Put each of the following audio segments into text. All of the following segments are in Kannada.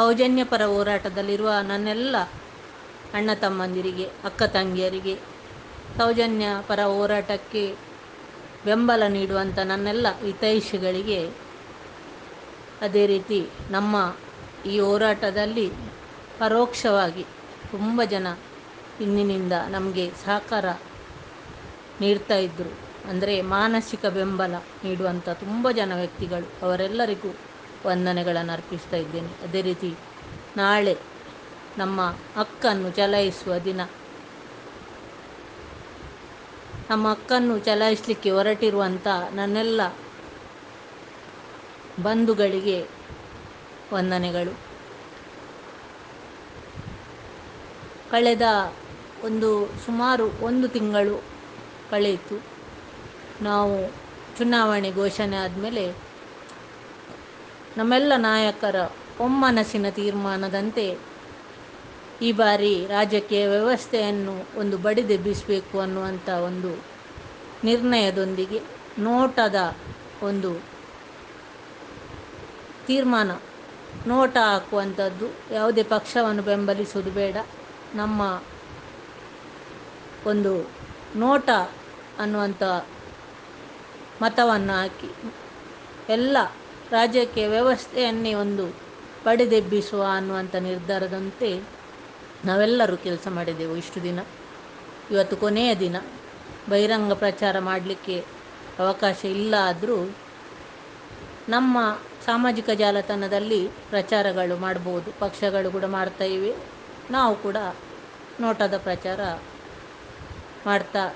ಸೌಜನ್ಯ ಪರ ಹೋರಾಟದಲ್ಲಿರುವ ನನ್ನೆಲ್ಲ ಅಣ್ಣ ತಮ್ಮಂದಿರಿಗೆ, ಅಕ್ಕ ತಂಗಿಯರಿಗೆ ಸೌಜನ್ಯ ಪರ ಹೋರಾಟಕ್ಕೆ ಬೆಂಬಲ ನೀಡುವಂಥ ನನ್ನೆಲ್ಲ ಹಿತೈಷಿಗಳಿಗೆ ಅದೇ ರೀತಿ ನಮ್ಮ ಈ ಹೋರಾಟದಲ್ಲಿ ಪರೋಕ್ಷವಾಗಿ ತುಂಬ ಜನ ಇಂದಿನಿಂದ ನಮಗೆ ಸಹಕಾರ ನೀಡ್ತಾ ಇದ್ದರು ಅಂದರೆ ಮಾನಸಿಕ ಬೆಂಬಲ ನೀಡುವಂಥ ತುಂಬ ಜನ ವ್ಯಕ್ತಿಗಳು ಅವರೆಲ್ಲರಿಗೂ ವಂದನೆಗಳನ್ನು ಅರ್ಪಿಸ್ತಾ ಇದ್ದೇನೆ. ಅದೇ ರೀತಿ ನಾಳೆ ನಮ್ಮ ಹಕ್ಕನ್ನು ಚಲಾಯಿಸುವ ದಿನ. ನಮ್ಮ ಹಕ್ಕನ್ನು ಚಲಾಯಿಸಲಿಕ್ಕೆ ಹೊರಟಿರುವಂಥ ನನ್ನೆಲ್ಲ ಬಂಧುಗಳಿಗೆ ವಂದನೆಗಳು. ಕಳೆದ ಒಂದು ಸುಮಾರು ಒಂದು ತಿಂಗಳು ಕಳೆಯಿತು. ನಾವು ಚುನಾವಣೆ ಘೋಷಣೆ ಆದಮೇಲೆ ನಮ್ಮೆಲ್ಲ ನಾಯಕರ ಒಮ್ಮನಸ್ಸಿನ ತೀರ್ಮಾನದಂತೆ ಈ ಬಾರಿ ರಾಜಕೀಯ ವ್ಯವಸ್ಥೆಯನ್ನು ಒಂದು ಬಡಿದೆಬ್ಬಿಸಬೇಕು ಅನ್ನುವಂಥ ಒಂದು ನಿರ್ಣಯದೊಂದಿಗೆ ನೋಟದ ಒಂದು ತೀರ್ಮಾನ, ನೋಟ ಹಾಕುವಂಥದ್ದು ಯಾವುದೇ ಪಕ್ಷವನ್ನು ಬೆಂಬಲಿಸುವುದು ಬೇಡ. ನಮ್ಮ ಒಂದು ನೋಟ ಅನ್ನುವಂಥ ಮತವನ್ನು ಹಾಕಿ ಎಲ್ಲ ರಾಜಕೀಯ ವ್ಯವಸ್ಥೆಯನ್ನೇ ಒಂದು ಪಡೆದೆಬ್ಬಿಸುವ ಅನ್ನುವಂಥ ನಿರ್ಧಾರದಂತೆ ನಾವೆಲ್ಲರೂ ಕೆಲಸ ಮಾಡಿದೆವು ಇಷ್ಟು ದಿನ. ಇವತ್ತು ಕೊನೆಯ ದಿನ. ಬಹಿರಂಗ ಪ್ರಚಾರ ಮಾಡಲಿಕ್ಕೆ ಅವಕಾಶ ಇಲ್ಲ ಆದರೂ ನಮ್ಮ ಸಾಮಾಜಿಕ ಜಾಲತಾಣದಲ್ಲಿ ಪ್ರಚಾರಗಳು ಮಾಡ್ಬೋದು. ಪಕ್ಷಗಳು ಕೂಡ ಮಾಡ್ತಾ ಇವೆ. ನಾವು ಕೂಡ ನೋಟದ ಪ್ರಚಾರ ಮಾಡ್ತಾ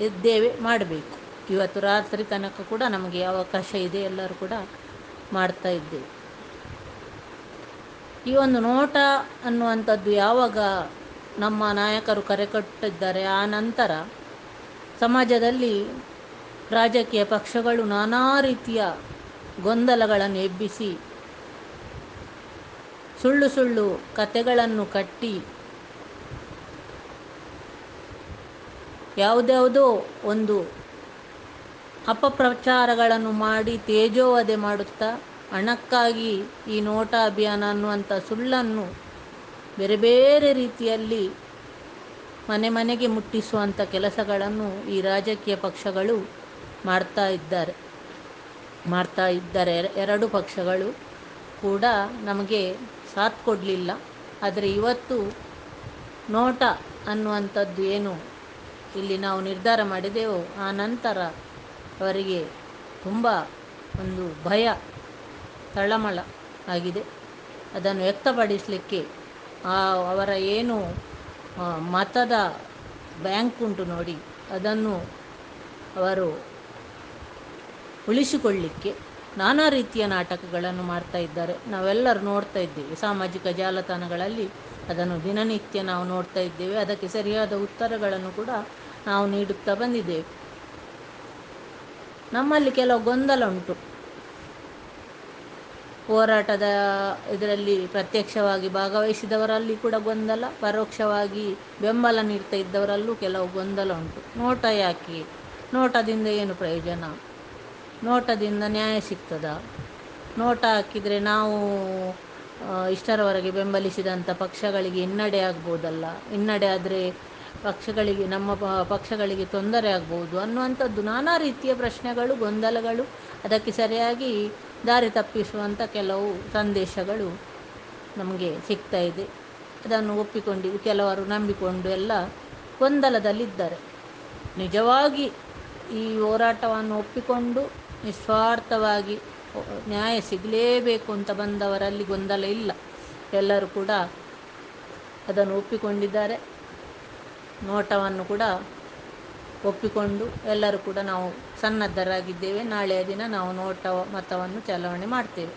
ಇದ್ದೇವೆ, ಮಾಡಬೇಕು. ಇವತ್ತು ರಾತ್ರಿ ತನಕ ಕೂಡ ನಮಗೆ ಅವಕಾಶ ಇದೆ. ಎಲ್ಲರೂ ಕೂಡ ಮಾಡ್ತಾ ಇದ್ದೇವೆ ಈ ಒಂದು ನೋಟ ಅನ್ನುವಂಥದ್ದು ಯಾವಾಗ ನಮ್ಮ ನಾಯಕರು ಕರೆ ಕೊಟ್ಟಿದ್ದಾರೆ ಆ ನಂತರ ಸಮಾಜದಲ್ಲಿ ರಾಜಕೀಯ ಪಕ್ಷಗಳು ನಾನಾ ರೀತಿಯ ಗೊಂದಲಗಳನ್ನು ಎಬ್ಬಿಸಿ, ಸುಳ್ಳು ಸುಳ್ಳು ಕತೆಗಳನ್ನು ಕಟ್ಟಿ, ಯಾವುದ್ಯಾವುದೋ ಒಂದು ಅಪಪ್ರಚಾರಗಳನ್ನು ಮಾಡಿ ತೇಜೋವಧೆ ಮಾಡುತ್ತಾ ಹಣಕ್ಕಾಗಿ ಈ ನೋಟ ಅಭಿಯಾನ ಅನ್ನುವಂಥ ಸುಳ್ಳನ್ನು ಬೇರೆ ಬೇರೆ ರೀತಿಯಲ್ಲಿ ಮನೆ ಮನೆಗೆ ಮುಟ್ಟಿಸುವಂಥ ಕೆಲಸಗಳನ್ನು ಈ ರಾಜಕೀಯ ಪಕ್ಷಗಳು ಮಾಡ್ತಾ ಇದ್ದಾರೆ. ಮಾಡ್ತಾ ಇದ್ದಾರೆ. ಎರಡು ಪಕ್ಷಗಳು ಕೂಡ ನಮಗೆ ಸಾಥ್ ಕೊಡಲಿಲ್ಲ. ಆದರೆ ಇವತ್ತು ನೋಟ ಅನ್ನುವಂಥದ್ದು ಏನು ಇಲ್ಲಿ ನಾವು ನಿರ್ಧಾರ ಮಾಡಿದೆವು ಆ ನಂತರ ಅವರಿಗೆ ತುಂಬ ಒಂದು ಭಯ, ತಳಮಳ ಆಗಿದೆ. ಅದನ್ನು ವ್ಯಕ್ತಪಡಿಸಲಿಕ್ಕೆ ಅವರ ಏನು ಮತದ ಬ್ಯಾಂಕ್ ಉಂಟು ನೋಡಿ, ಅದನ್ನು ಅವರು ಉಳಿಸಿಕೊಳ್ಳಿಕ್ಕೆ ನಾನಾ ರೀತಿಯ ನಾಟಕಗಳನ್ನು ಮಾಡ್ತಾ ಇದ್ದಾರೆ. ನಾವೆಲ್ಲರೂ ನೋಡ್ತಾ ಇದ್ದೇವೆ. ಸಾಮಾಜಿಕ ಜಾಲತಾಣಗಳಲ್ಲಿ ಅದನ್ನು ದಿನನಿತ್ಯ ನಾವು ನೋಡ್ತಾ ಇದ್ದೇವೆ. ಅದಕ್ಕೆ ಸರಿಯಾದ ಉತ್ತರಗಳನ್ನು ಕೂಡ ನಾವು ನೀಡುತ್ತಾ ಬಂದಿದ್ದೇವೆ. ನಮ್ಮಲ್ಲಿ ಕೆಲವು ಗೊಂದಲ ಉಂಟು. ಹೋರಾಟದ ಇದರಲ್ಲಿ ಪ್ರತ್ಯಕ್ಷವಾಗಿ ಭಾಗವಹಿಸಿದವರಲ್ಲಿ ಕೂಡ ಗೊಂದಲ, ಪರೋಕ್ಷವಾಗಿ ಬೆಂಬಲ ನೀಡ್ತಾ ಇದ್ದವರಲ್ಲೂ ಕೆಲವು ಗೊಂದಲ ಉಂಟು. ನೋಟ ಯಾಕೆ? ನೋಟದಿಂದ ಏನು ಪ್ರಯೋಜನ? ನೋಟದಿಂದ ನ್ಯಾಯ ಸಿಗ್ತದ? ನೋಟ ಹಾಕಿದರೆ ನಾವು ಇಷ್ಟರವರೆಗೆ ಬೆಂಬಲಿಸಿದಂಥ ಪಕ್ಷಗಳಿಗೆ ಹಿನ್ನಡೆ ಆಗ್ಬೋದಲ್ಲ? ಹಿನ್ನಡೆ ಆದರೆ ಪಕ್ಷಗಳಿಗೆ, ನಮ್ಮ ಪಕ್ಷಗಳಿಗೆ ತೊಂದರೆ ಆಗ್ಬೋದು ಅನ್ನುವಂಥದ್ದು ನಾನಾ ರೀತಿಯ ಪ್ರಶ್ನೆಗಳು, ಗೊಂದಲಗಳು, ಅದಕ್ಕೆ ಸರಿಯಾಗಿ ದಾರಿ ತಪ್ಪಿಸುವಂಥ ಕೆಲವು ಸಂದೇಶಗಳು ನಮಗೆ ಸಿಗ್ತಾ ಇದೆ. ಅದನ್ನು ಒಪ್ಪಿಕೊಂಡು ಕೆಲವರು ನಂಬಿಕೊಂಡು ಎಲ್ಲ ಗೊಂದಲದಲ್ಲಿದ್ದಾರೆ. ನಿಜವಾಗಿ ಈ ಹೋರಾಟವನ್ನು ಒಪ್ಪಿಕೊಂಡು ನಿಸ್ವಾರ್ಥವಾಗಿ ನ್ಯಾಯ ಸಿಗಲೇಬೇಕು ಅಂತ ಬಂದವರಲ್ಲಿ ಗೊಂದಲ ಇಲ್ಲ. ಎಲ್ಲರೂ ಕೂಡ ಅದನ್ನು ಒಪ್ಪಿಕೊಂಡಿದ್ದಾರೆ. ನೋಟವನ್ನು ಕೂಡ ಒಪ್ಪಿಕೊಂಡು ಎಲ್ಲರೂ ಕೂಡ ನಾವು ಸನ್ನದ್ಧರಾಗಿದ್ದೇವೆ. ನಾಳೆಯ ದಿನ ನಾವು ನೋಟ ಮತವನ್ನು ಚಲಾವಣೆ ಮಾಡ್ತೇವೆ.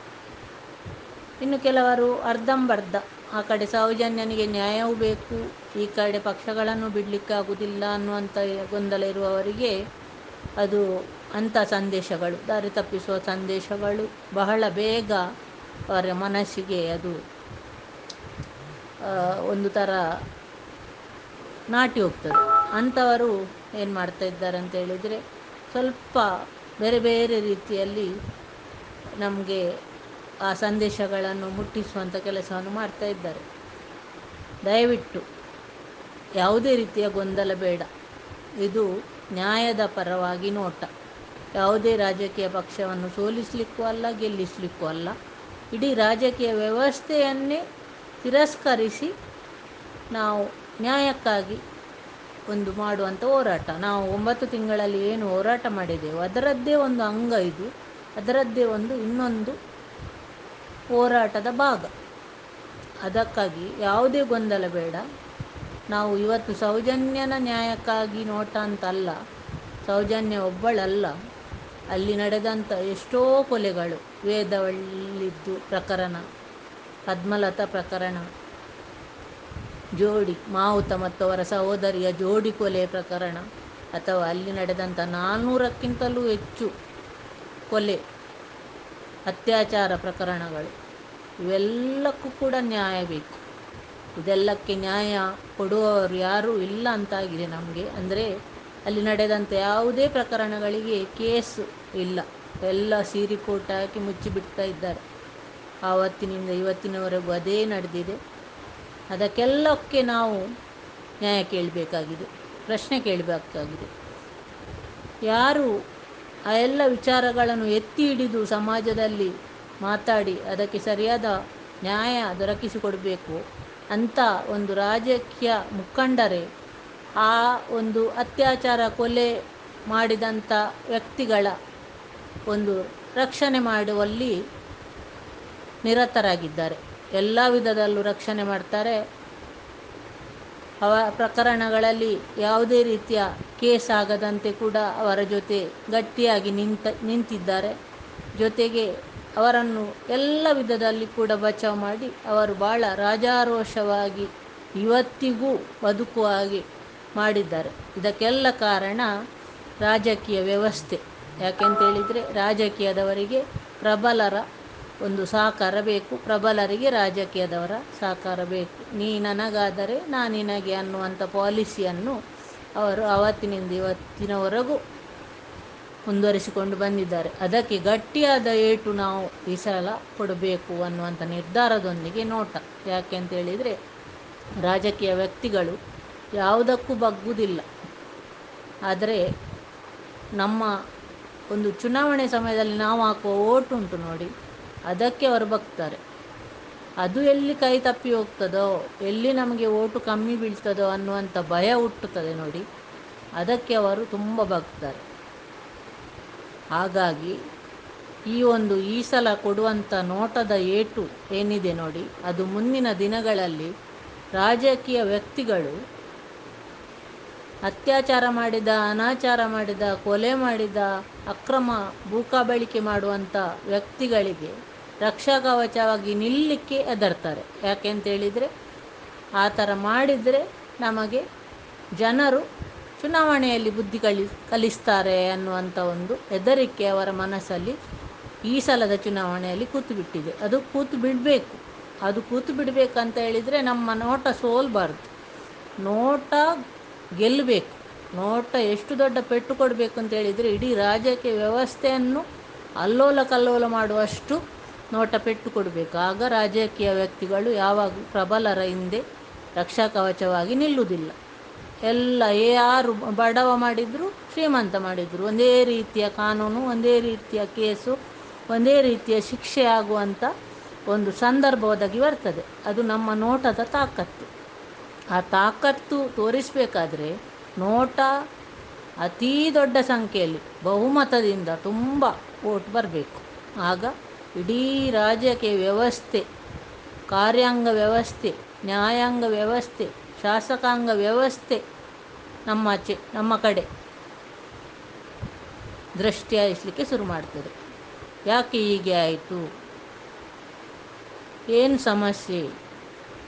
ಇನ್ನು ಕೆಲವರು ಅರ್ಧಂಬರ್ಧ, ಆ ಕಡೆ ಸೌಜನ್ಯನಿಗೆ ನ್ಯಾಯವೂ ಬೇಕು, ಈ ಕಡೆ ಪಕ್ಷಗಳನ್ನು ಬಿಡಲಿಕ್ಕಾಗುವುದಿಲ್ಲ ಅನ್ನುವಂಥ ಗೊಂದಲ ಇರುವವರಿಗೆ ಅದು ಅಂಥ ಸಂದೇಶಗಳು, ದಾರಿ ತಪ್ಪಿಸುವ ಸಂದೇಶಗಳು. ಬಹಳ ಬೇಗ ಅವರ ಮನಸ್ಸಿಗೆ ಅದು ಒಂದು ಥರ ನಾಟಿ ಹೋಗ್ತದೆ. ಅಂಥವರು ಏನು ಮಾಡ್ತಾ ಇದ್ದಾರೆ ಅಂತ ಹೇಳಿದರೆ ಸ್ವಲ್ಪ ಬೇರೆ ಬೇರೆ ರೀತಿಯಲ್ಲಿ ನಮಗೆ ಆ ಸಂದೇಶಗಳನ್ನು ಮುಟ್ಟಿಸುವಂಥ ಕೆಲಸವನ್ನು ಮಾಡ್ತಾ ಇದ್ದಾರೆ. ದಯವಿಟ್ಟು ಯಾವುದೇ ರೀತಿಯ ಗೊಂದಲ ಬೇಡ. ಇದು ನ್ಯಾಯದ ಪರವಾಗಿ ನೋಟ. ಯಾವುದೇ ರಾಜಕೀಯ ಪಕ್ಷವನ್ನು ಸೋಲಿಸಲಿಕ್ಕೂ ಅಲ್ಲ, ಗೆಲ್ಲಿಸಲಿಕ್ಕೂ ಅಲ್ಲ. ಇಡೀ ರಾಜಕೀಯ ವ್ಯವಸ್ಥೆಯನ್ನೇ ತಿರಸ್ಕರಿಸಿ ನಾವು ನ್ಯಾಯಕ್ಕಾಗಿ ಒಂದು ಮಾಡುವಂಥ ಹೋರಾಟ. ನಾವು ಒಂಬತ್ತು ತಿಂಗಳಲ್ಲಿ ಏನು ಹೋರಾಟ ಮಾಡಿದ್ದೇವೆ ಅದರದ್ದೇ ಒಂದು ಅಂಗ ಇದು. ಅದರದ್ದೇ ಒಂದು ಇನ್ನೊಂದು ಹೋರಾಟದ ಭಾಗ. ಅದಕ್ಕಾಗಿ ಯಾವುದೇ ಗೊಂದಲ ಬೇಡ. ನಾವು ಇವತ್ತು ಸೌಜನ್ಯನ ನ್ಯಾಯಕ್ಕಾಗಿ ನೋಟ ಅಂತಲ್ಲ ಸೌಜನ್ಯ ಒಬ್ಬಳಲ್ಲ. ಅಲ್ಲಿ ನಡೆದಂಥ ಎಷ್ಟೋ ಕೊಲೆಗಳು, ವೇದವಳ್ಳಿದ್ದು ಪ್ರಕರಣ, ಪದ್ಮಲತಾ ಪ್ರಕರಣ ಜೋಡಿ, ಮಾವುತ ಮತ್ತು ಅವರ ಸಹೋದರಿಯ ಜೋಡಿ ಕೊಲೆ ಪ್ರಕರಣ ಅಥವಾ ಅಲ್ಲಿ ನಡೆದಂಥ ನಾನ್ನೂರಕ್ಕಿಂತಲೂ ಹೆಚ್ಚು ಕೊಲೆ, ಅತ್ಯಾಚಾರ ಪ್ರಕರಣಗಳು, ಇವೆಲ್ಲಕ್ಕೂ ಕೂಡ ನ್ಯಾಯ ಬೇಕು. ಇದೆಲ್ಲಕ್ಕೆ ನ್ಯಾಯ ಕೊಡುವವರು ಯಾರೂ ಇಲ್ಲ ಅಂತಾಗಿದೆ ನಮಗೆ. ಅಂದರೆ ಅಲ್ಲಿ ನಡೆದಂಥ ಯಾವುದೇ ಪ್ರಕರಣಗಳಿಗೆ ಕೇಸ್ ಇಲ್ಲ. ಎಲ್ಲ ಸೀರಿ ಕೋಟ್ ಹಾಕಿ ಮುಚ್ಚಿಬಿಡ್ತಾ ಇದ್ದಾರೆ. ಆವತ್ತಿನಿಂದ ಇವತ್ತಿನವರೆಗೂ ಅದೇ ನಡೆದಿದೆ. ಅದಕ್ಕೆಲ್ಲಕ್ಕೆ ನಾವು ನ್ಯಾಯ ಕೇಳಬೇಕಾಗಿದೆ, ಪ್ರಶ್ನೆ ಕೇಳಬೇಕಾಗಿದೆ. ಯಾರು ಆ ಎಲ್ಲ ವಿಚಾರಗಳನ್ನು ಎತ್ತಿ ಹಿಡಿದು ಸಮಾಜದಲ್ಲಿ ಮಾತಾಡಿ ಅದಕ್ಕೆ ಸರಿಯಾದ ನ್ಯಾಯ ದೊರಕಿಸಿಕೊಡಬೇಕು ಅಂತ ಒಂದು ರಾಜಕೀಯ ಮುಖಂಡರೇ ಆ ಒಂದು ಅತ್ಯಾಚಾರ ಕೊಲೆ ಮಾಡಿದಂಥ ವ್ಯಕ್ತಿಗಳ ಒಂದು ರಕ್ಷಣೆ ಮಾಡುವಲ್ಲಿ ನಿರತರಾಗಿದ್ದಾರೆ. ಎಲ್ಲ ವಿಧದಲ್ಲೂ ರಕ್ಷಣೆ ಮಾಡ್ತಾರೆ. ಅವ ಪ್ರಕರಣಗಳಲ್ಲಿ ಯಾವುದೇ ರೀತಿಯ ಕೇಸ್ ಆಗದಂತೆ ಕೂಡ ಅವರ ಜೊತೆ ಗಟ್ಟಿಯಾಗಿ ನಿಂತ, ನಿಂತಿದ್ದಾರೆ. ಜೊತೆಗೆ ಅವರನ್ನು ಎಲ್ಲ ವಿಧದಲ್ಲಿ ಕೂಡ ಬಚಾವ್ ಮಾಡಿ ಅವರು ಭಾಳ ರಾಜಾರೋಷವಾಗಿ ಇವತ್ತಿಗೂ ಬದುಕುವ ಹಾಗೆ ಮಾಡಿದ್ದಾರೆ. ಇದಕ್ಕೆಲ್ಲ ಕಾರಣ ರಾಜಕೀಯ ವ್ಯವಸ್ಥೆ. ಯಾಕೆಂತೇಳಿದರೆ ರಾಜಕೀಯದವರಿಗೆ ಪ್ರಬಲರ ಒಂದು ಸಹಕಾರ ಬೇಕು, ಪ್ರಬಲರಿಗೆ ರಾಜಕೀಯದವರ ಸಹಕಾರ ಬೇಕು. ನೀ ನನಗಾದರೆ ನಾ ನಿನಗೆ ಅನ್ನುವಂಥ ಪಾಲಿಸಿಯನ್ನು ಅವರು ಆವತ್ತಿನಿಂದ ಇವತ್ತಿನವರೆಗೂ ಮುಂದುವರಿಸಿಕೊಂಡು ಬಂದಿದ್ದಾರೆ. ಅದಕ್ಕೆ ಗಟ್ಟಿಯಾದ ಏಟು ನಾವು ಈ ಸಲ ಕೊಡಬೇಕು ಅನ್ನುವಂಥ ನಿರ್ಧಾರದೊಂದಿಗೆ ನೋಟ. ಯಾಕೆ ಅಂತೇಳಿದರೆ ರಾಜಕೀಯ ವ್ಯಕ್ತಿಗಳು ಯಾವುದಕ್ಕೂ ಬಗ್ಗುವುದಿಲ್ಲ. ಆದರೆ ನಮ್ಮ ಒಂದು ಚುನಾವಣೆ ಸಮಯದಲ್ಲಿ ನಾವು ಹಾಕುವ ಓಟುಂಟು ನೋಡಿ ಅದಕ್ಕೆ ಅವರು ಬಗ್ತಾರೆ. ಅದು ಎಲ್ಲಿ ಕೈ ತಪ್ಪಿ ಹೋಗ್ತದೋ, ಎಲ್ಲಿ ನಮಗೆ ಓಟು ಕಮ್ಮಿ ಬೀಳ್ತದೋ ಅನ್ನುವಂಥ ಭಯ ಹುಟ್ಟುತ್ತದೆ ನೋಡಿ. ಅದಕ್ಕೆ ಅವರು ತುಂಬ ಬಗ್ತಾರೆ. ಹಾಗಾಗಿ ಈ ಒಂದು ಈ ಸಲ ಕೊಡುವಂಥ ನೋಟದ ಏಟು ಏನಿದೆ ನೋಡಿ, ಅದು ಮುಂದಿನ ದಿನಗಳಲ್ಲಿ ರಾಜಕೀಯ ವ್ಯಕ್ತಿಗಳು ಅತ್ಯಾಚಾರ ಮಾಡಿದ, ಅನಾಚಾರ ಮಾಡಿದ, ಕೊಲೆ ಮಾಡಿದ, ಅಕ್ರಮ ಭೂಕಬಳಿಕೆ ಮಾಡುವಂಥ ವ್ಯಕ್ತಿಗಳಿಗೆ ರಕ್ಷಾ ಕವಚವಾಗಿ ನಿಲ್ಲಲಿಕ್ಕೆ ಹೆದರ್ತಾರೆ ಯಾಕೆಂತೇಳಿದರೆ ಆ ಥರ ಮಾಡಿದರೆ ನಮಗೆ ಜನರು ಚುನಾವಣೆಯಲ್ಲಿ ಬುದ್ಧಿ ಕಲಿ, ಕಲಿಸ್ತಾರೆ ಅನ್ನುವಂಥ ಒಂದು ಹೆದರಿಕೆ ಅವರ ಮನಸ್ಸಲ್ಲಿ ಈ ಸಲದ ಚುನಾವಣೆಯಲ್ಲಿ ಕೂತು ಬಿಟ್ಟಿದೆ ಅದು ಕೂತು ಬಿಡಬೇಕು. ಅದು ಕೂತು ಬಿಡಬೇಕಂತ ಹೇಳಿದರೆ ನಮ್ಮ ನೋಟ ಸೋಲ್ಬಾರ್ದು. ನೋಟ ಗೆಲ್ಲಬೇಕು. ನೋಟ ಎಷ್ಟು ದೊಡ್ಡ ಪೆಟ್ಟು ಕೊಡಬೇಕು ಅಂತ ಹೇಳಿದರೆ ಇಡೀ ರಾಜಕೀಯ ವ್ಯವಸ್ಥೆಯನ್ನು ಅಲ್ಲೋಲ ಕಲ್ಲೋಲ ಮಾಡುವಷ್ಟು ನೋಟ ಪೆಟ್ಟು ಕೊಡಬೇಕು ಆಗ ರಾಜಕೀಯ ವ್ಯಕ್ತಿಗಳು ಯಾವಾಗ ಪ್ರಬಲರ ಹಿಂದೆ ರಕ್ಷಾ ಕವಚವಾಗಿ ನಿಲ್ಲುವುದಿಲ್ಲ. ಎಲ್ಲ ಯಾರು ಬಡವ ಮಾಡಿದ್ರು, ಶ್ರೀಮಂತ ಮಾಡಿದ್ರು. ಒಂದೇ ರೀತಿಯ ಕಾನೂನು, ಒಂದೇ ರೀತಿಯ ಕೇಸು, ಒಂದೇ ರೀತಿಯ ಶಿಕ್ಷೆ ಆಗುವಂಥ ಒಂದು ಸಂದರ್ಭ ಒದಗಿ ಬರ್ತದೆ. ಅದು ನಮ್ಮ ನೋಟದ ತಾಕತ್ತು. ಆ ತಾಕತ್ತು ತೋರಿಸಬೇಕಾದ್ರೆ ನೋಟ ಅತೀ ದೊಡ್ಡ ಸಂಖ್ಯೆಯಲ್ಲಿ ಬಹುಮತದಿಂದ ತುಂಬ ಓಟ್ ಬರಬೇಕು. ಆಗ ಇಡೀ ರಾಜ್ಯಕ್ಕೆ ವ್ಯವಸ್ಥೆ, ಕಾರ್ಯಾಂಗ ವ್ಯವಸ್ಥೆ, ನ್ಯಾಯಾಂಗ ವ್ಯವಸ್ಥೆ, ಶಾಸಕಾಂಗ ವ್ಯವಸ್ಥೆ ನಮ್ಮ ಆಚೆ ನಮ್ಮ ಕಡೆ ದೃಷ್ಟಿ ಹಾಯಿಸಲಿಕ್ಕೆ ಶುರು ಮಾಡ್ತದೆ. ಯಾಕೆ ಹೀಗೆ ಆಯಿತು? ಏನು ಸಮಸ್ಯೆ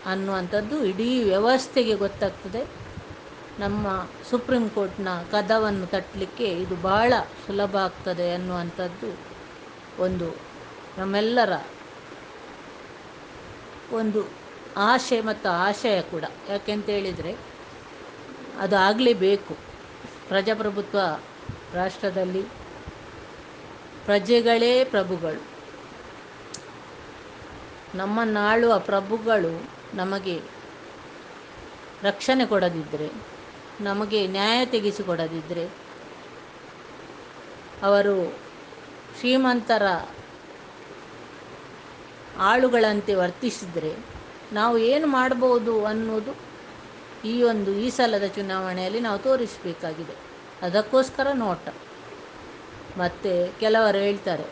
ಅನ್ನುವಂಥದ್ದು ಇಡೀ ವ್ಯವಸ್ಥೆಗೆ ಗೊತ್ತಾಗ್ತದೆ. ನಮ್ಮ ಸುಪ್ರೀಂ ಕೋರ್ಟ್ನ ಕದವನ್ನು ತಟ್ಟಲಿಕ್ಕೆ ಇದು ಬಹಳ ಸುಲಭ ಆಗ್ತದೆ ಅನ್ನುವಂಥದ್ದು ಒಂದು ನಮ್ಮೆಲ್ಲರ ಒಂದು ಆಶೆ ಮತ್ತು ಆಶಯ ಕೂಡ. ಯಾಕೆಂತೇಳಿದರೆ ಅದು ಆಗಲೇಬೇಕು. ಪ್ರಜಾಪ್ರಭುತ್ವ ರಾಷ್ಟ್ರದಲ್ಲಿ ಪ್ರಜೆಗಳೇ ಪ್ರಭುಗಳು. ನಮ್ಮನ್ನಾಳುವ ಪ್ರಭುಗಳು ನಮಗೆ ರಕ್ಷಣೆ ಕೊಡದಿದ್ದರೆ ನಮಗೆ ನ್ಯಾಯ ತೆಗೆಸಿಕೊಡದಿದ್ದರೆ ಅವರು ಶ್ರೀಮಂತರ ಆಳುಗಳಂತೆ ವರ್ತಿಸಿದರೆ ನಾವು ಏನು ಮಾಡ್ಬೋದು ಅನ್ನೋದು ಈ ಒಂದು ಈ ಸಲದ ಚುನಾವಣೆಯಲ್ಲಿ ನಾವು ತೋರಿಸಬೇಕಾಗಿದೆ. ಅದಕ್ಕೋಸ್ಕರ ನೋಟ. ಮತ್ತು ಕೆಲವರು ಹೇಳ್ತಾರೆ,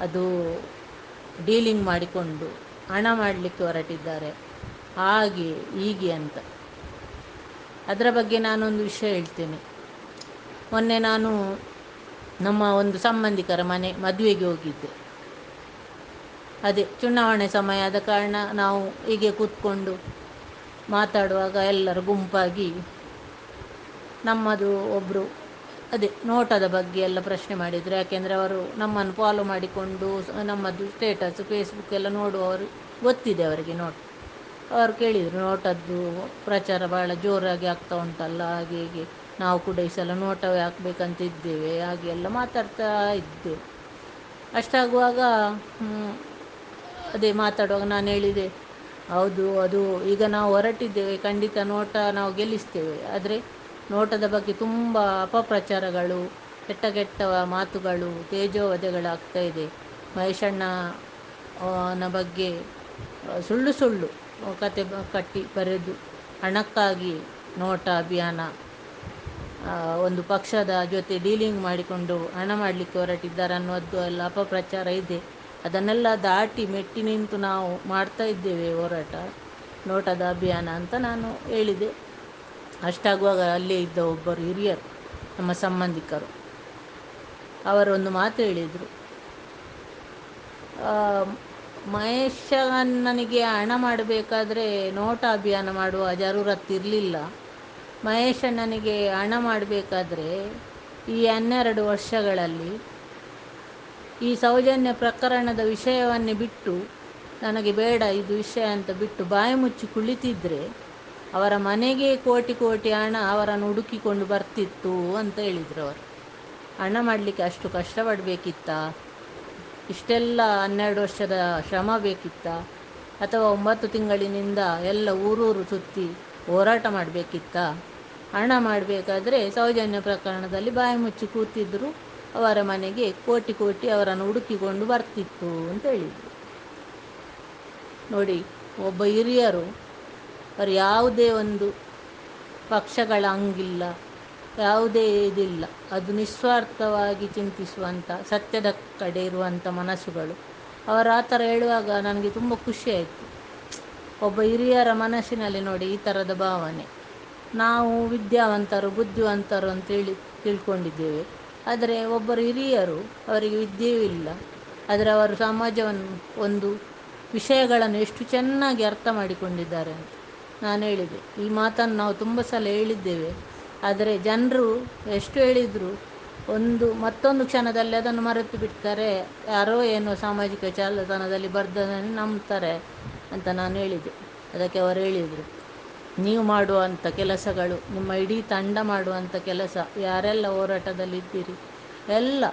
ಅದು ಡೀಲಿಂಗ್ ಮಾಡಿಕೊಂಡು ಹಣ ಮಾಡಲಿಕ್ಕೆ ಹೊರಟಿದ್ದಾರೆ, ಹಾಗೆ ಹೀಗೆ ಅಂತ. ಅದರ ಬಗ್ಗೆ ನಾನೊಂದು ವಿಷಯ ಹೇಳ್ತೇನೆ. ಮೊನ್ನೆ ನಾನು ನಮ್ಮ ಒಂದು ಸಂಬಂಧಿಕರ ಮನೆ ಮದುವೆಗೆ ಹೋಗಿದ್ದೆ. ಅದೇ ಚುನಾವಣೆ ಸಮಯ ಆದ ಕಾರಣ ನಾವು ಹೀಗೆ ಕೂತ್ಕೊಂಡು ಮಾತಾಡುವಾಗ ಎಲ್ಲರೂ ಗುಂಪಾಗಿ ನಮ್ಮದು ಒಬ್ಬರು ಅದೇ ನೋಟದ ಬಗ್ಗೆ ಎಲ್ಲ ಪ್ರಶ್ನೆ ಮಾಡಿದರು. ಯಾಕೆಂದರೆ ಅವರು ನಮ್ಮನ್ನು ಫಾಲೋ ಮಾಡಿಕೊಂಡು ನಮ್ಮದು ಸ್ಟೇಟಸ್ ಫೇಸ್ಬುಕ್ ಎಲ್ಲ ನೋಡುವವರು, ಗೊತ್ತಿದೆ ಅವರಿಗೆ ನೋಟ್. ಅವರು ಕೇಳಿದರು, ನೋಟದ್ದು ಪ್ರಚಾರ ಭಾಳ ಜೋರಾಗಿ ಆಗ್ತಾ ಉಂಟಲ್ಲ, ಹಾಗೆ ಹೀಗೆ. ನಾವು ಕೂಡ ಈ ಸಲ ನೋಟವೇ ಹಾಕ್ಬೇಕಂತ ಇದ್ದೇವೆ, ಹಾಗೆ ಎಲ್ಲ ಮಾತಾಡ್ತಾ ಇದ್ದೆ ಅಷ್ಟಾಗುವಾಗ ಅದೇ ಮಾತಾಡುವಾಗ ನಾನು ಹೇಳಿದೆ, ಹೌದು, ಅದು ಈಗ ನಾವು ಹೊರಟಿದ್ದೇವೆ, ಖಂಡಿತ ನೋಟ ನಾವು ಗೆಲ್ಲಿಸ್ತೇವೆ. ಆದರೆ ನೋಟದ ಬಗ್ಗೆ ತುಂಬ ಅಪಪ್ರಚಾರಗಳು, ಕೆಟ್ಟ ಕೆಟ್ಟ ಮಾತುಗಳು, ತೇಜೋವಧೆಗಳಾಗ್ತಾ ಇದೆ. ಮಹೇಶಣ್ಣನ ಬಗ್ಗೆ ಸುಳ್ಳು ಸುಳ್ಳು ಕತೆ ಕಟ್ಟಿ ಬರೆದು ಹಣಕ್ಕಾಗಿ ನೋಟ ಅಭಿಯಾನ ಒಂದು ಪಕ್ಷದ ಜೊತೆ ಡೀಲಿಂಗ್ ಮಾಡಿಕೊಂಡು ಹಣ ಮಾಡಲಿಕ್ಕೆ ಹೊರಟಿದ್ದಾರೆ ಅನ್ನೋದು ಎಲ್ಲ ಅಪಪ್ರಚಾರ ಇದೆ. ಅದನ್ನೆಲ್ಲ ದಾಟಿ ಮೆಟ್ಟಿ ನಿಂತು ನಾವು ಮಾಡ್ತಾ ಇದ್ದೇವೆ ಹೋರಾಟ, ನೋಟದ ಅಭಿಯಾನ ಅಂತ ನಾನು ಹೇಳಿದೆ. ಅಷ್ಟಾಗುವಾಗ ಅಲ್ಲೇ ಇದ್ದ ಒಬ್ಬರು ಹಿರಿಯರು, ನಮ್ಮ ಸಂಬಂಧಿಕರು. ಅವರೊಂದು ಮಾತು ಹೇಳಿದರು. ಮಹೇಶಣ್ಣನಿಗೆ ಹಣ ಮಾಡಬೇಕಾದ್ರೆ ನೋಟ ಅಭಿಯಾನ ಮಾಡುವ ಜರೂರತ್ತಿರಲಿಲ್ಲ ನನಗೆ ಹಣ ಮಾಡಬೇಕಾದ್ರೆ ಈ ಹನ್ನೆರಡು ವರ್ಷಗಳಲ್ಲಿ ಈ ಸೌಜನ್ಯ ಪ್ರಕರಣದ ವಿಷಯವನ್ನೇ ಬಿಟ್ಟು, ನನಗೆ ಬೇಡ ಇದು ವಿಷಯ ಅಂತ ಬಿಟ್ಟು ಬಾಯಿ ಮುಚ್ಚಿ ಕುಳಿತಿದ್ರೆ, ಅವರ ಮನೆಗೆ ಕೋಟಿ ಕೋಟಿ ಹಣ ಅವರನ್ನು ಹುಡುಕಿಕೊಂಡು ಬರ್ತಿತ್ತು ಅಂತ ಹೇಳಿದರು ಅವರು. ಹಣ ಮಾಡಲಿಕ್ಕೆ ಅಷ್ಟು ಕಷ್ಟಪಡಬೇಕಿತ್ತ? ಇಷ್ಟೆಲ್ಲ ಹನ್ನೆರಡು ವರ್ಷದ ಶ್ರಮ ಬೇಕಿತ್ತ? ಅಥವಾ ಒಂಬತ್ತು ತಿಂಗಳಿನಿಂದ ಎಲ್ಲ ಊರೂರು ಸುತ್ತಿ ಹೋರಾಟ ಮಾಡಬೇಕಿತ್ತ? ಹಣ ಮಾಡಬೇಕಾದ್ರೆ ಸೌಜನ್ಯ ಪ್ರಕರಣದಲ್ಲಿ ಬಾಯಿ ಮುಚ್ಚಿ ಕೂತಿದ್ದರು ಅವರ ಮನೆಗೆ ಕೋಟಿ ಕೋಟಿ ಅವರನ್ನು ಹುಡುಕಿಕೊಂಡು ಬರ್ತಿತ್ತು ಅಂತ ಹೇಳಿದರು. ನೋಡಿ, ಒಬ್ಬ ಹಿರಿಯರು, ಅವರು ಯಾವುದೇ ಒಂದು ಪಕ್ಷಗಳ ಹಂಗಿಲ್ಲ, ಯಾವುದೇ ಇದಿಲ್ಲ. ಅದು ನಿಸ್ವಾರ್ಥವಾಗಿ ಚಿಂತಿಸುವಂಥ, ಸತ್ಯದ ಕಡೆ ಇರುವಂಥ ಮನಸ್ಸುಗಳು. ಅವರು ಆ ಥರ ಹೇಳುವಾಗ ನನಗೆ ತುಂಬ ಖುಷಿಯಾಯಿತು ಒಬ್ಬ ಹಿರಿಯರ ಮನಸ್ಸಿನಲ್ಲಿ ನೋಡಿ ಈ ಥರದ ಭಾವನೆ. ನಾವು ವಿದ್ಯಾವಂತರು, ಬುದ್ಧಿವಂತರು ಅಂತೇಳಿ ತಿಳ್ಕೊಂಡಿದ್ದೇವೆ. ಆದರೆ ಒಬ್ಬರು ಹಿರಿಯರು ಅವರಿಗೆ ವಿದ್ಯೆಯೂ ಇಲ್ಲ. ಆದರೆ ಅವರು ಸಮಾಜವನ್ನು, ಒಂದು ವಿಷಯಗಳನ್ನು ಎಷ್ಟು ಚೆನ್ನಾಗಿ ಅರ್ಥ ಮಾಡಿಕೊಂಡಿದ್ದಾರೆ ಅಂತ ನಾನು ಹೇಳಿದೆ. ಈ ಮಾತನ್ನು ನಾವು ತುಂಬ ಸಲ ಹೇಳಿದ್ದೇವೆ. ಆದರೆ ಜನರು ಎಷ್ಟು ಹೇಳಿದರು ಒಂದು ಮತ್ತೊಂದು ಕ್ಷಣದಲ್ಲಿ ಅದನ್ನು ಮರೆತು ಬಿಡ್ತಾರೆ. ಯಾರೋ ಏನೋ ಸಾಮಾಜಿಕ ಜಾಲತಾಣದಲ್ಲಿ ಬರ್ದದನ್ನು ನಂಬ್ತಾರೆ ಅಂತ ನಾನು ಹೇಳಿದೆ. ಅದಕ್ಕೆ ಅವರು ಹೇಳಿದರು. ನೀವು ಮಾಡುವಂಥ ಕೆಲಸಗಳು, ನಿಮ್ಮ ಇಡೀ ತಂಡ ಮಾಡುವಂಥ ಕೆಲಸ, ಯಾರೆಲ್ಲ ಹೋರಾಟದಲ್ಲಿದ್ದೀರಿ, ಎಲ್ಲ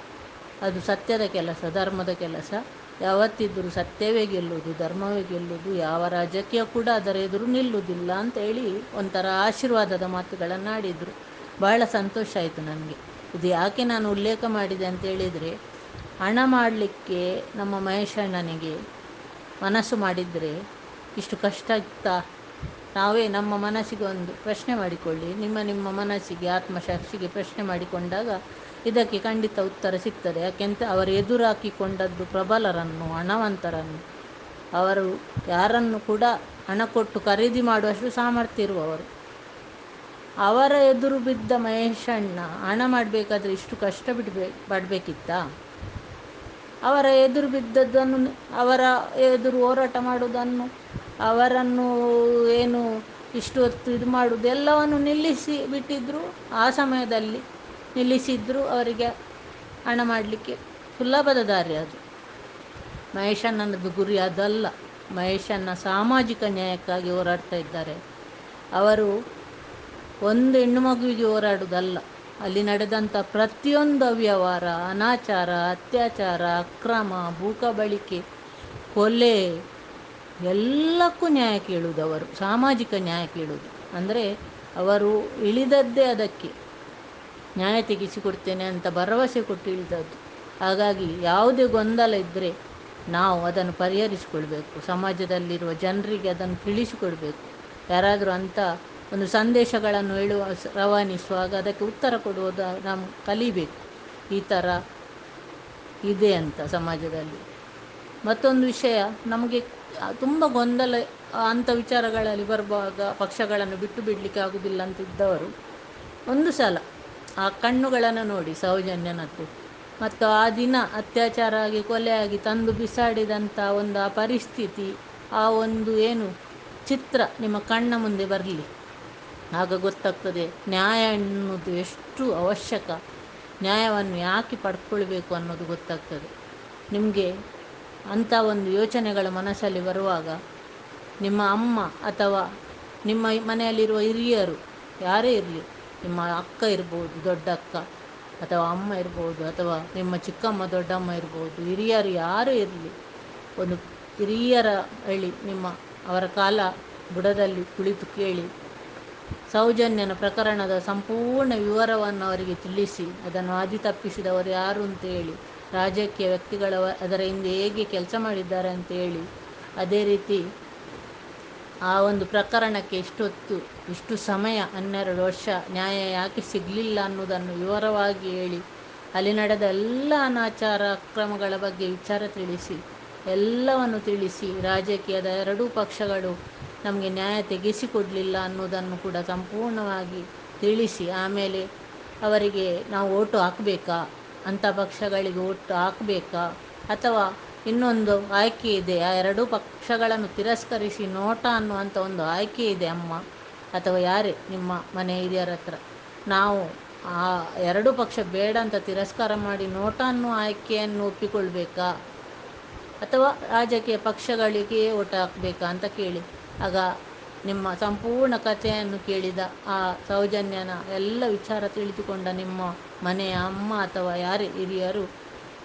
ಅದು ಸತ್ಯದ ಕೆಲಸ, ಧರ್ಮದ ಕೆಲಸ. ಯಾವತ್ತಿದ್ದರೂ ಸತ್ಯವೇ ಗೆಲ್ಲುವುದು, ಧರ್ಮವೇ ಗೆಲ್ಲುವುದು, ಯಾವ ರಾಜಕೀಯ ಕೂಡ ಅದರ ಎದುರು ನಿಲ್ಲುವುದಿಲ್ಲ ಅಂತೇಳಿ ಒಂಥರ ಆಶೀರ್ವಾದದ ಮಾತುಗಳನ್ನು ಆಡಿದರು. ಬಹಳ ಸಂತೋಷ ಆಯಿತು ನನಗೆ. ಇದು ಯಾಕೆ ನಾನು ಉಲ್ಲೇಖ ಮಾಡಿದೆ ಅಂತ ಹೇಳಿದರೆ, ಹಣ ಮಾಡಲಿಕ್ಕೆ ನಮ್ಮ ಮಹೇಶಣ್ಣನಿಗೆ ಮನಸ್ಸು ಮಾಡಿದರೆ ಇಷ್ಟು ಕಷ್ಟ ಇತ್ತಾ ನಾವೇ ನಮ್ಮ ಮನಸ್ಸಿಗೆ ಒಂದು ಪ್ರಶ್ನೆ ಮಾಡಿಕೊಳ್ಳಿ. ನಿಮ್ಮ ನಿಮ್ಮ ಮನಸ್ಸಿಗೆ ಆತ್ಮಸಾಕ್ಷಿಗೆ ಪ್ರಶ್ನೆ ಮಾಡಿಕೊಂಡಾಗ ಇದಕ್ಕೆ ಖಂಡಿತ ಉತ್ತರ ಸಿಗ್ತದೆ. ಯಾಕೆಂತ ಅವರು ಎದುರಾಕಿಕೊಂಡದ್ದು ಪ್ರಬಲರನ್ನು, ಹಣವಂತರನ್ನು. ಅವರು ಯಾರನ್ನು ಕೂಡ ಹಣ ಕೊಟ್ಟು ಖರೀದಿ ಮಾಡುವಷ್ಟು ಸಾಮರ್ಥ್ಯ ಇರುವವರು. ಅವರ ಎದುರು ಬಿದ್ದ ಮಹೇಶಣ್ಣ ಹಣ ಮಾಡಬೇಕಾದ್ರೆ ಇಷ್ಟು ಕಷ್ಟ ಬಿಡಬೇ, ಪಡಬೇಕಿತ್ತಾ? ಅವರ ಎದುರು ಬಿದ್ದದ್ದನ್ನು, ಅವರ ಎದುರು ಹೋರಾಟ ಮಾಡುವುದನ್ನು ಅವರನ್ನು ಏನು ಇಷ್ಟು ಹೊತ್ತು ಇದು ಮಾಡುವುದು ಎಲ್ಲವನ್ನು ನಿಲ್ಲಿಸಿ ಬಿಟ್ಟಿದ್ದರು ಆ ಸಮಯದಲ್ಲಿ ನಿಲ್ಲಿಸಿದ್ದರು ಅವರಿಗೆ ಹಣ ಮಾಡಲಿಕ್ಕೆ. ಸುಲಭದ ದಾರಿ ಅದು. ಮಹೇಶಣ್ಣನದು ಗುರಿ ಅದಲ್ಲ. ಮಹೇಶನ್ನ ಸಾಮಾಜಿಕ ನ್ಯಾಯಕ್ಕಾಗಿ ಹೋರಾಡ್ತಾ ಇದ್ದಾರೆ. ಅವರು ಒಂದು ಹೆಣ್ಣು ಮಗುವಿಗೆ ಹೋರಾಡುವುದಲ್ಲ. ಅಲ್ಲಿ ನಡೆದಂಥ ಪ್ರತಿಯೊಂದು ಅವ್ಯವಹಾರ, ಅನಾಚಾರ, ಅತ್ಯಾಚಾರ, ಅಕ್ರಮ, ಭೂಕಬಳಿಕೆ, ಕೊಲೆ ಎಲ್ಲಕ್ಕೂ ನ್ಯಾಯ ಕೇಳುವುದು ಅವರು, ಸಾಮಾಜಿಕ ನ್ಯಾಯ ಕೇಳುವುದು. ಅಂದರೆ ಅವರು ಇಳಿದದ್ದೇ ಅದಕ್ಕೆ. ನ್ಯಾಯ ತೆಗೆಸಿಕೊಡ್ತೇನೆ ಅಂತ ಭರವಸೆ ಕೊಟ್ಟು ಇಳಿದದ್ದು. ಹಾಗಾಗಿ ಯಾವುದೇ ಗೊಂದಲ ಇದ್ದರೆ ನಾವು ಅದನ್ನು ಪರಿಹರಿಸಿಕೊಳ್ಬೇಕು. ಸಮಾಜದಲ್ಲಿರುವ ಜನರಿಗೆ ಅದನ್ನು ತಿಳಿಸಿಕೊಡಬೇಕು. ಯಾರಾದರೂ ಅಂಥ ಒಂದು ಸಂದೇಶಗಳನ್ನು ಹೇಳುವ ರವಾನಿಸುವಾಗ ಅದಕ್ಕೆ ಉತ್ತರ ಕೊಡುವುದು ನಾವು ಕಲಿಬೇಕು. ಈ ಥರ ಇದೆ ಅಂತ ಸಮಾಜದಲ್ಲಿ. ಮತ್ತೊಂದು ವಿಷಯ ನಮಗೆ ತುಂಬ ಗೊಂದಲ ಅಂಥ ವಿಚಾರಗಳಲ್ಲಿ ಬರುವಾಗ ಪಕ್ಷಗಳನ್ನು ಬಿಟ್ಟು ಬಿಡಲಿಕ್ಕೆ ಆಗುವುದಿಲ್ಲ ಅಂತ ಇದ್ದವರು ಒಂದು ಸಲ ಆ ಕಣ್ಣುಗಳನ್ನು ನೋಡಿ ಸೌಜನ್ಯನದ್ದು. ಮತ್ತು ಆ ದಿನ ಅತ್ಯಾಚಾರ ಆಗಿ ಕೊಲೆಯಾಗಿ ತಂದು ಬಿಸಾಡಿದಂಥ ಒಂದು ಆ ಪರಿಸ್ಥಿತಿ, ಆ ಒಂದು ಏನು ಚಿತ್ರ ನಿಮ್ಮ ಕಣ್ಣ ಮುಂದೆ ಬರಲಿ. ಆಗ ಗೊತ್ತಾಗ್ತದೆ ನ್ಯಾಯ ಎನ್ನುವುದು ಎಷ್ಟು ಅವಶ್ಯಕ, ನ್ಯಾಯವನ್ನು ಯಾಕೆ ಪಡ್ಕೊಳ್ಬೇಕು ಅನ್ನೋದು ಗೊತ್ತಾಗ್ತದೆ. ನಿಮಗೆ ಅಂಥ ಒಂದು ಯೋಚನೆಗಳು ಮನಸ್ಸಲ್ಲಿ ಬರುವಾಗ ನಿಮ್ಮ ಅಮ್ಮ ಅಥವಾ ನಿಮ್ಮ ಮನೆಯಲ್ಲಿರುವ ಹಿರಿಯರು ಯಾರೇ ಇರಲಿ, ನಿಮ್ಮ ಅಕ್ಕ ಇರ್ಬೋದು, ದೊಡ್ಡ ಅಕ್ಕ ಅಥವಾ ಅಮ್ಮ ಇರ್ಬೋದು ಅಥವಾ ನಿಮ್ಮ ಚಿಕ್ಕಮ್ಮ, ದೊಡ್ಡಮ್ಮ ಇರ್ಬೋದು, ಹಿರಿಯರು ಯಾರೂ ಇರಲಿ, ಒಂದು ಹಿರಿಯರ ಹೇಳಿ ನಿಮ್ಮ ಅವರ ಕಾಲ ಬುಡದಲ್ಲಿ ಕುಳಿತು ಕೇಳಿ ಸೌಜನ್ಯನ ಪ್ರಕರಣದ ಸಂಪೂರ್ಣ ವಿವರವನ್ನು ಅವರಿಗೆ ತಿಳಿಸಿ, ಅದನ್ನು ಅದಿ ತಪ್ಪಿಸಿದವರು ಯಾರು ಅಂತ ಹೇಳಿ ರಾಜಕೀಯ ವ್ಯಕ್ತಿಗಳ ಅದರ ಹಿಂದೆ ಹೇಗೆ ಕೆಲಸ ಮಾಡಿದ್ದಾರೆ ಅಂತ ಹೇಳಿ, ಅದೇ ರೀತಿ ಆ ಒಂದು ಪ್ರಕರಣಕ್ಕೆ ಇಷ್ಟೊತ್ತು, ಇಷ್ಟು ಸಮಯ, ಹನ್ನೆರಡು ವರ್ಷ ನ್ಯಾಯ ಯಾಕೆ ಸಿಗಲಿಲ್ಲ ಅನ್ನೋದನ್ನು ವಿವರವಾಗಿ ಹೇಳಿ, ಅಲ್ಲಿ ನಡೆದ ಎಲ್ಲ ಅನಾಚಾರ ಅಕ್ರಮಗಳ ಬಗ್ಗೆ ವಿಚಾರ ತಿಳಿಸಿ, ಎಲ್ಲವನ್ನು ತಿಳಿಸಿ ರಾಜಕೀಯದ ಎರಡೂ ಪಕ್ಷಗಳು ನಮಗೆ ನ್ಯಾಯ ತೆಗೆಸಿಕೊಡಲಿಲ್ಲ ಅನ್ನೋದನ್ನು ಕೂಡ ಸಂಪೂರ್ಣವಾಗಿ ತಿಳಿಸಿ, ಆಮೇಲೆ ಅವರಿಗೆ ನಾವು ಓಟು ಹಾಕಬೇಕಾ? ಅಂಥ ಪಕ್ಷಗಳಿಗೆ ಓಟು ಹಾಕಬೇಕಾ? ಅಥವಾ ಇನ್ನೊಂದು ಆಯ್ಕೆ ಇದೆ, ಆ ಎರಡೂ ಪಕ್ಷಗಳನ್ನು ತಿರಸ್ಕರಿಸಿ ನೋಟ ಅನ್ನುವಂಥ ಒಂದು ಆಯ್ಕೆ ಇದೆ ಅಮ್ಮ? ಅಥವಾ ಯಾರೇ, ನಿಮ್ಮ ಮನೆ ಹಿರಿಯರ ಹತ್ರ? ನಾವು ಆ ಎರಡೂ ಪಕ್ಷ ಬೇಡ ಅಂತ ತಿರಸ್ಕಾರ ಮಾಡಿ ನೋಟ ಅನ್ನೋ ಆಯ್ಕೆಯನ್ನು ಒಪ್ಪಿಕೊಳ್ಬೇಕಾ? ಅಥವಾ ರಾಜಕೀಯ ಪಕ್ಷಗಳಿಗೆ ಓಟ ಹಾಕಬೇಕಾ ಅಂತ ಕೇಳಿ. ಆಗ ನಿಮ್ಮ ಸಂಪೂರ್ಣ ಕಥೆಯನ್ನು ಕೇಳಿದ ಆ ಸೌಜನ್ಯನ ಎಲ್ಲ ವಿಚಾರ ತಿಳಿದುಕೊಂಡ ನಿಮ್ಮ ಮನೆಯ ಅಮ್ಮ ಅಥವಾ ಯಾರು ಹಿರಿಯರು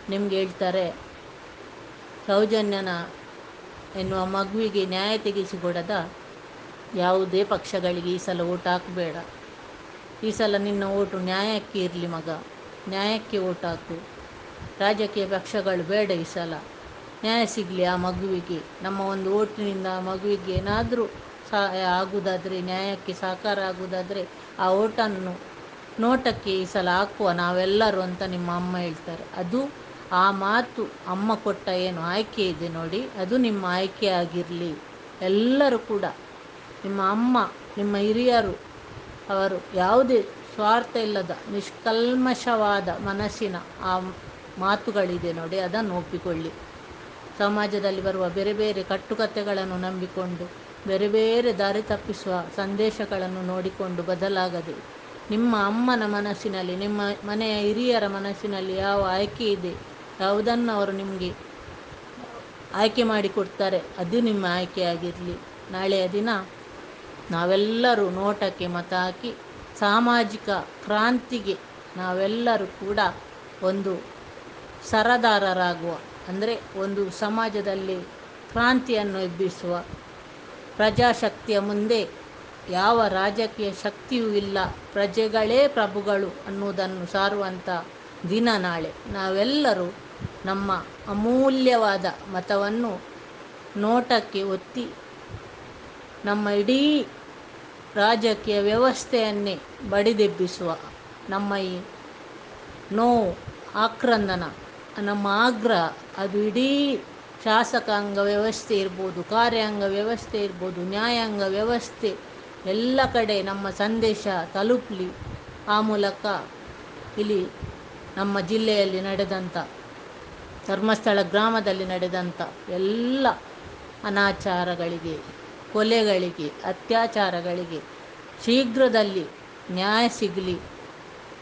ನಿಮ್ಗೆ ಹೇಳ್ತಾರೆ, ಸೌಜನ್ಯನ ಎನ್ನುವ ಮಗುವಿಗೆ ನ್ಯಾಯ ತೆಗೆಸಿಕೊಡದ ಯಾವುದೇ ಪಕ್ಷಗಳಿಗೆ ಈ ಸಲ ಓಟ್ ಹಾಕಬೇಡ. ಈ ಸಲ ನಿನ್ನ ಓಟು ನ್ಯಾಯಕ್ಕೆ ಇರಲಿ ಮಗ, ನ್ಯಾಯಕ್ಕೆ ಓಟ್ ಹಾಕು. ರಾಜಕೀಯ ಪಕ್ಷಗಳು ಬೇಡ ಈ ಸಲ. ನ್ಯಾಯ ಸಿಗಲಿ ಆ ಮಗುವಿಗೆ. ನಮ್ಮ ಒಂದು ಓಟಿನಿಂದ ಆ ಮಗುವಿಗೆ ಏನಾದರೂ ಸಹಾಯ ಆಗುವುದಾದರೆ ನ್ಯಾಯಕ್ಕೆ ಸಹಕಾರ ಆಗುವುದಾದರೆ ಆ ಓಟನ್ನು ನೋಟಕ್ಕೆ ಈ ಸಲ ಹಾಕುವ ನಾವೆಲ್ಲರೂ ಅಂತ ನಿಮ್ಮ ಅಮ್ಮ ಹೇಳ್ತಾರೆ. ಅದು ಆ ಮಾತು ಅಮ್ಮ ಕೊಟ್ಟ ಏನು ಆಯ್ಕೆ ಇದೆ ನೋಡಿ, ಅದು ನಿಮ್ಮ ಆಯ್ಕೆ ಆಗಿರಲಿ. ಎಲ್ಲರೂ ಕೂಡ, ನಿಮ್ಮ ಅಮ್ಮ, ನಿಮ್ಮ ಹಿರಿಯರು, ಅವರು ಯಾವುದೇ ಸ್ವಾರ್ಥ ಇಲ್ಲದ, ನಿಷ್ಕಲ್ಮಶವಾದ ಮನಸ್ಸಿನ ಆ ಮಾತುಗಳಿದೆ ನೋಡಿ, ಅದನ್ನು ಒಪ್ಪಿಕೊಳ್ಳಿ. ಸಮಾಜದಲ್ಲಿ ಬರುವ ಬೇರೆ ಬೇರೆ ಕಟ್ಟುಕತೆಗಳನ್ನು ನಂಬಿಕೊಂಡು, ಬೇರೆ ಬೇರೆ ದಾರಿ ತಪ್ಪಿಸುವ ಸಂದೇಶಗಳನ್ನು ನೋಡಿಕೊಂಡು ಬದಲಾಗದೆ ನಿಮ್ಮ ಅಮ್ಮನ ಮನಸ್ಸಿನಲ್ಲಿ, ನಿಮ್ಮ ಮನೆಯ ಹಿರಿಯರ ಮನಸ್ಸಿನಲ್ಲಿ ಯಾವ ಆಯ್ಕೆ ಇದೆ? ಯಾವುದನ್ನು ಅವರು ನಿಮಗೆ ಆಯ್ಕೆ ಮಾಡಿಕೊಡ್ತಾರೆ ಅದು ನಿಮ್ಮ ಆಯ್ಕೆಯಾಗಿರಲಿ ನಾಳೆಯ ದಿನ ನಾವೆಲ್ಲರೂ ನೋಟಕ್ಕೆ ಮತ ಹಾಕಿ, ಸಾಮಾಜಿಕ ಕ್ರಾಂತಿಗೆ ನಾವೆಲ್ಲರೂ ಕೂಡ ಒಂದು ಸರದಾರರಾಗುವ, ಅಂದರೆ ಒಂದು ಸಮಾಜದಲ್ಲಿ ಕ್ರಾಂತಿಯನ್ನು ಎಬ್ಬಿಸುವ ಪ್ರಜಾಶಕ್ತಿಯ ಮುಂದೆ ಯಾವ ರಾಜಕೀಯ ಶಕ್ತಿಯೂ ಇಲ್ಲ. ಪ್ರಜೆಗಳೇ ಪ್ರಭುಗಳು ಅನ್ನುವುದನ್ನು ಸಾರುವಂಥ ದಿನ ನಾಳೆ. ನಾವೆಲ್ಲರೂ ನಮ್ಮ ಅಮೂಲ್ಯವಾದ ಮತವನ್ನು ನೋಟಕ್ಕೆ ಒತ್ತಿ ನಮ್ಮ ಇಡೀ ರಾಜಕೀಯ ವ್ಯವಸ್ಥೆಯನ್ನೇ ಬಡಿದೆಬ್ಬಿಸುವ ನಮ್ಮ ಈ ನೋವು, ಆಕ್ರಂದನ, ನಮ್ಮ ಆಗ್ರಹ, ಅದು ಇಡೀ ಶಾಸಕಾಂಗ ವ್ಯವಸ್ಥೆ ಇರ್ಬೋದು, ಕಾರ್ಯಾಂಗ ವ್ಯವಸ್ಥೆ ಇರ್ಬೋದು, ನ್ಯಾಯಾಂಗ ವ್ಯವಸ್ಥೆ ಎಲ್ಲ ಕಡೆ ನಮ್ಮ ಸಂದೇಶ ತಲುಪಲಿ. ಆ ಮೂಲಕ ಇಲ್ಲಿ ನಮ್ಮ ಜಿಲ್ಲೆಯಲ್ಲಿ ನಡೆದಂಥ ಧರ್ಮಸ್ಥಳ ಗ್ರಾಮದಲ್ಲಿ ನಡೆದಂಥ ಎಲ್ಲ ಅನಾಚಾರಗಳಿಗೆ, ಕೊಲೆಗಳಿಗೆ, ಅತ್ಯಾಚಾರಗಳಿಗೆ ಶೀಘ್ರದಲ್ಲಿ ನ್ಯಾಯ ಸಿಗಲಿ.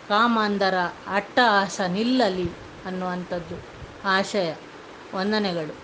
ಕಾಮಾಂಧರ ಅಟ್ಟಹಾಸ ನಿಲ್ಲಲಿ ಅನ್ನುವಂಥದ್ದು ಆಶಯ, ವಂದನೆಗಳು.